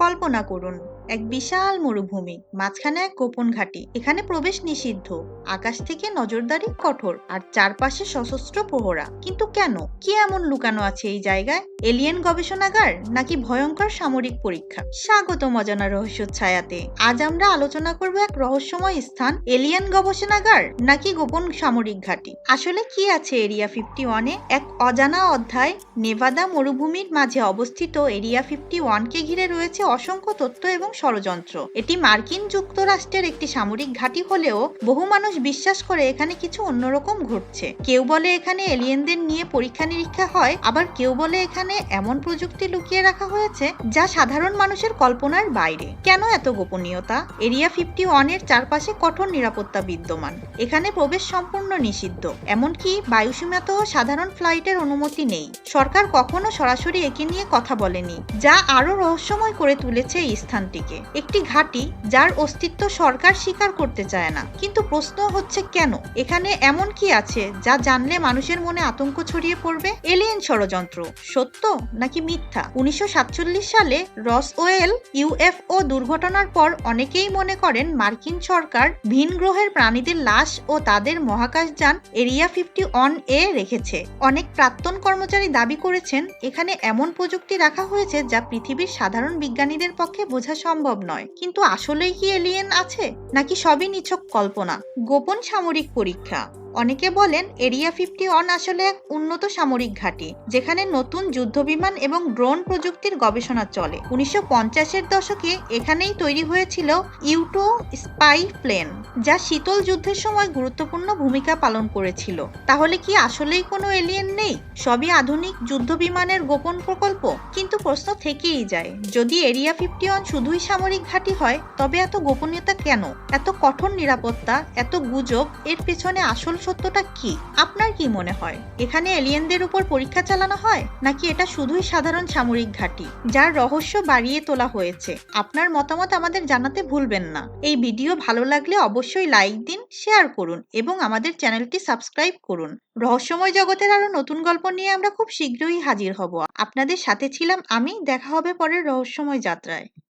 কল্পনা করুন। এক বিশাল মরুভূমি, মাঝখানে এক গোপন ঘাঁটি, এখানে প্রবেশ নিষিদ্ধ। আকাশ থেকে নজরদারি কঠোর, আর চারপাশে সশস্ত্র প্রহরা। কিন্তু কেন? কি এমন লুকানো আছে এই জায়গায়? এলিয়েন গবেষণাগার, নাকি ভয়ঙ্কর সামরিক পরীক্ষা? স্বাগত অজানা রহস্য ছায়াতে। আজ আমরা আলোচনা করব এক রহস্যময় স্থান, এলিয়েন গবেষণাগার, নাকি গোপন সামরিক ঘাঁটি? আসলে কি আছে এরিয়া ফিফটি ওয়ানে এক অজানা অধ্যায়, নেভাদা মরুভূমির মাঝে অবস্থিত এরিয়া ফিফটি ওয়ানকে ঘিরে রয়েছে অসংখ্য তথ্য এবং ষড়যন্ত্র। এটি মার্কিন যুক্তরাষ্ট্রের একটি সামরিক ঘাঁটি হলেও বহু মানুষ বিশ্বাস করে এখানে কিছু অন্যরকম ঘটছে। কেউ বলে এখানে এলিয়েনদের নিয়ে পরীক্ষা নিরীক্ষা হয়, আবার কেউ বলে এখানে এমন প্রযুক্তি লুকিয়ে রাখা হয়েছে যা সাধারণ মানুষের কল্পনার বাইরে। কেন এত গোপনীয়তা? এরিয়া ফিফটি ওয়ানের চারপাশে কঠোর নিরাপত্তা বিদ্যমান। এখানে প্রবেশ সম্পূর্ণ নিষিদ্ধ। এমনকি বায়ুসীমাতেও সাধারণ ফ্লাইটের অনুমতি নেই। সরকার কখনো সরাসরি একে নিয়ে কথা বলেনি, যা আরও রহস্যময় করে তুলেছে এই স্থানটিকে একটি ঘাঁটি যার অস্তিত্ব সরকার স্বীকার করতে চায় না। কিন্তু প্রশ্ন হচ্ছে কেন? এখানে এমন কি আছে যা জানলে মানুষের মনে আতঙ্ক ছড়িয়ে পড়বে? এলিয়েন ষড়যন্ত্র। সত্য নাকি মিথ্যা? উনিশশো সাতচল্লিশ সালে রসওয়েল ইউএফও দুর্ঘটনার পর অনেকেই মনে করেন মার্কিন সরকার ভিন গ্রহের প্রাণীদের লাশ ও তাদের মহাকাশযান এরিয়া ফিফটি অন এ রেখেছে। অনেক প্রাক্তন কর্মচারী দাবি করেছেন, এখানে এমন প্রযুক্তি রাখা হয়েছে যা পৃথিবীর সাধারণ বিজ্ঞানীদের পক্ষে বোঝা সম্ভব নয়। কিন্তু আসলেই কি এলিয়েন আছে? নাকি সবই নিছক কল্পনা? গোপন সামরিক পরীক্ষা। অনেকে বলেন এরিয়া ফিফটি ওয়ান আসলে এক উন্নত সামরিক ঘাঁটি, যেখানে নতুন যুদ্ধবিমান এবং ড্রোন প্রযুক্তির গবেষণা চলে। উনিশশো পঞ্চাশের দশকে এখানেই তৈরি হয়েছিল ইউটো স্পাই প্লেন, যা শীতল যুদ্ধের সময় গুরুত্বপূর্ণ ভূমিকা পালন করেছিল। তাহলে কি আসলেই কোনো এলিয়েন নেই? সবই আধুনিক যুদ্ধবিমানের গোপন প্রকল্প? কিন্তু প্রশ্ন থেকেই যায়, যদি এরিয়া ফিফটি ওয়ান শুধুই সামরিক ঘাঁটি হয়, তবে এত গোপনীয়তা কেন? এত কঠোর নিরাপত্তা, এত গুজব, এর পেছনে আসল সত্যটা কি? আপনার কি মনে হয়? এখানে এলিয়েনদের উপর পরীক্ষা চালানো হয়? নাকি এটা শুধুই সাধারণ সামরিক ঘাঁটি, যার রহস্য বাড়িয়ে তোলা হয়েছে? আপনার মতামত আমাদের জানাতে ভুলবেন না। এই ভিডিও ভালো লাগলে অবশ্যই লাইক দিন, শেয়ার করুন এবং আমাদের চ্যানেলটি সাবস্ক্রাইব করুন। রহস্যময় জগতের আরও নতুন গল্প নিয়ে আমরা খুব শীঘ্রই হাজির হব। আপনাদের সাথে ছিলাম আমি। দেখা হবে পরের রহস্যময় যাত্রায়।